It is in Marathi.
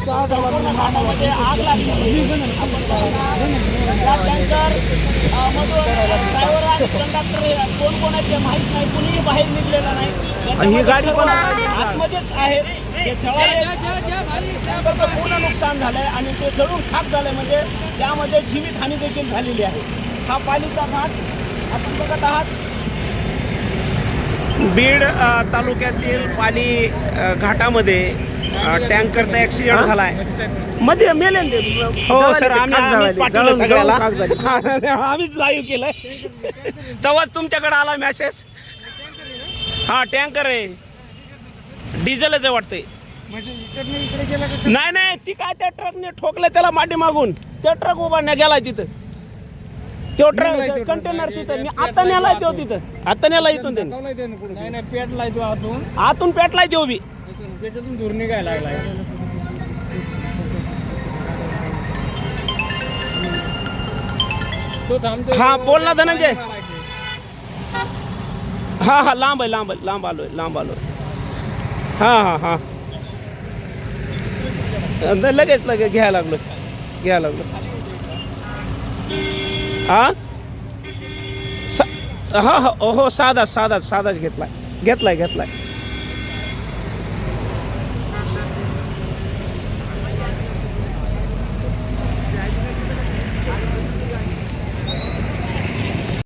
कामामध्ये आग लागली त्यानंतर या टँकर मधून ड्रायव्हर आणि कंडक्टर कोण कोणाचे माहीत नाही कुणीही बाहेर निघलेलं नाही ही गाडी पण- आतमध्येच आहे ते जळाले पूर्ण नुकसान झालंय आणि ते जळून खाक झालंय. म्हणजे त्यामध्ये जीवितहानी देखील झालेली आहे. हा पालिका भाग. आपण बघत आहात. बीड तालुक्यातील पाली घाटामध्ये टँकरचा ऍक्सिडेंट झालाय. मध्ये मेले. हो सर आम्ही. पाठवलं सगळ्याला. आम्हीच लाईव्ह केलंय. तेव्हाच तुमच्याकडे आला मेसेज हा टँकर आहे. डिझेलच आहे वाटतंय. नाही नाही ती काय त्या ट्रकने ठोकलं त्याला माटी मागून. त्या ट्रक उभा नाही गेलाय तिथं. तो ट्रक कंटेनर तिथं. मी आता नेलाय तो तिथं. आता नेला इथून त्यांनी नाही नाही पेटलाय तो आतून. आतून पेटलाय तो बी. त्याच्यातून दूर निघायला लागलाय. तो थांबतो हा, बोल ना, धनंजय. हा हा लांब आहे लांब आहे लांब आलोय लांब आलोय. हा हा हा. लगेच लगेच घ्यायला लागलो घ्यायला लागलो हा? सा हा हा. हो साधा साधा साधाच घेतलाय. घेतलाय घेतलाय.